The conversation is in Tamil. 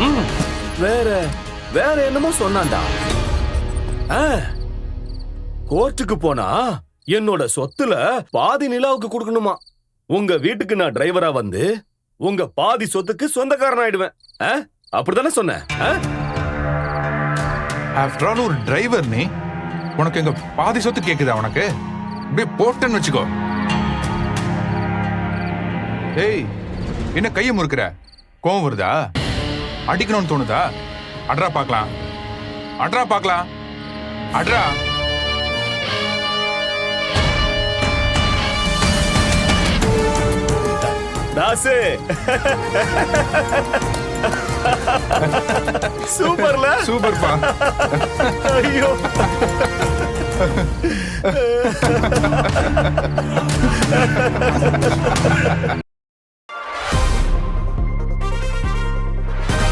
ம், வேற வேற என்னமோ சொன்னான்டா. ஆ, கோர்ட்டுக்கு போனா என்னோட சொத்துல பாதி நிலாவுக்கு கொடுக்கணுமா? உங்க வீட்டுக்கு நான் டிரைவரா வந்து உங்க பாதி சொத்துக்கு சொந்தக்காரன் ஆயிடுவேன். ஆ? அப்படித்தானே சொன்னேன் ஆ? ஆஃப்டர் ஆல் ஒரு டிரைவர் நீ உனக்கு எங்க பாதி சொத்து கேக்குதா உனக்கு? இப்படி போட்டேன்னு வச்சுக்கோ. ஏய் என்ன கையை முறுக்குற? கோவம் வருதா? அடிக்கணும்னு தோணுதா? அட்ரா பார்க்கலாம். அட்ரா பார்க்கலாம். அட்ரா. தாசு. சூப்பர்ல. சூப்பர்ப்பா. ஐயோ.